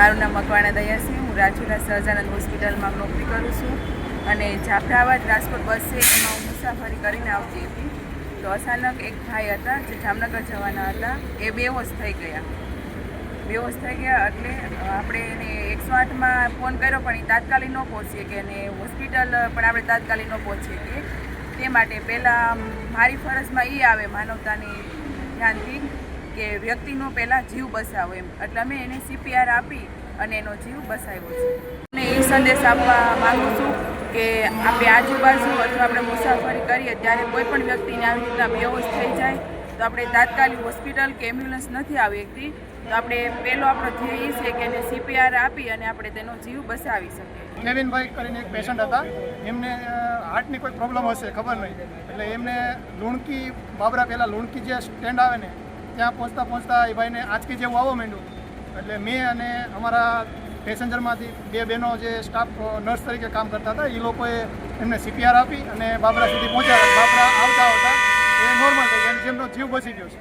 મારું નામ મકવાણા દયા છે. હું રાજુલા સહજાનંદ હોસ્પિટલમાં નોકરી કરું છું અને જાફરાબાદ રાજકોટ બસ છે. એમાં હું મુસાફરી કરીને આવતી હતી. તો અચાનક એક ભાઈ હતા જે જામનગર જવાના હતા. એ બેહોશ થઈ ગયા. બેહોશ થઈ ગયા એટલે આપણે એને એકસો આઠમાં ફોન કર્યો, પણ એ તાત્કાલિક ન પહોંચીએ કે અને હોસ્પિટલ પણ આપણે તાત્કાલિક ન પહોંચીએ કે તે માટે પહેલાં મારી ફરજમાં એ આવે માનવતાની ધ્યાનથી. કે વ્યક્તિનો પહેલાં જીવ બસાવો એમ. એટલે અમે એને સીપીઆર આપી અને એનો જીવ બસાવ્યો છે. અને એ સંદેશ આપવા માગું છું કે આપણે આજુબાજુ અથવા આપણે મુસાફરી કરીએ ત્યારે કોઈ પણ વ્યક્તિને આવી રીતના બેહોશ થઈ જાય, તો આપણે તાત્કાલિક હોસ્પિટલ કે એમ્બ્યુલન્સ નથી આવી શકતી તો આપણે પહેલો આપણો ધ્યેય એ છે કે એને સીપીઆર આપી અને આપણે તેનો જીવ બસાવી શકીએ. કેવિનભાઈ કરીને એક પેશન્ટ હતા. એમને હાર્ટની કોઈ પ્રોબ્લેમ હશે, ખબર નહીં. એટલે એમને લુણકી, બાબરા પહેલાં લુણકી જે સ્ટેન્ડ આવે ને ત્યાં પહોંચતા પહોંચતા એ ભાઈને આંચકી જેવું આવવા માંડ્યું. એટલે મેં અને અમારા પેસેન્જરમાંથી બે બહેનો જે સ્ટાફ નર્સ તરીકે કામ કરતા હતા એ લોકોએ એમને સીપીઆર આપી અને બાબરા સુધી પહોંચ્યા. બાબરા આવતા આવતા એ નોર્મલ થઈ ગયા જેમનો જીવ બચી ગયો છે.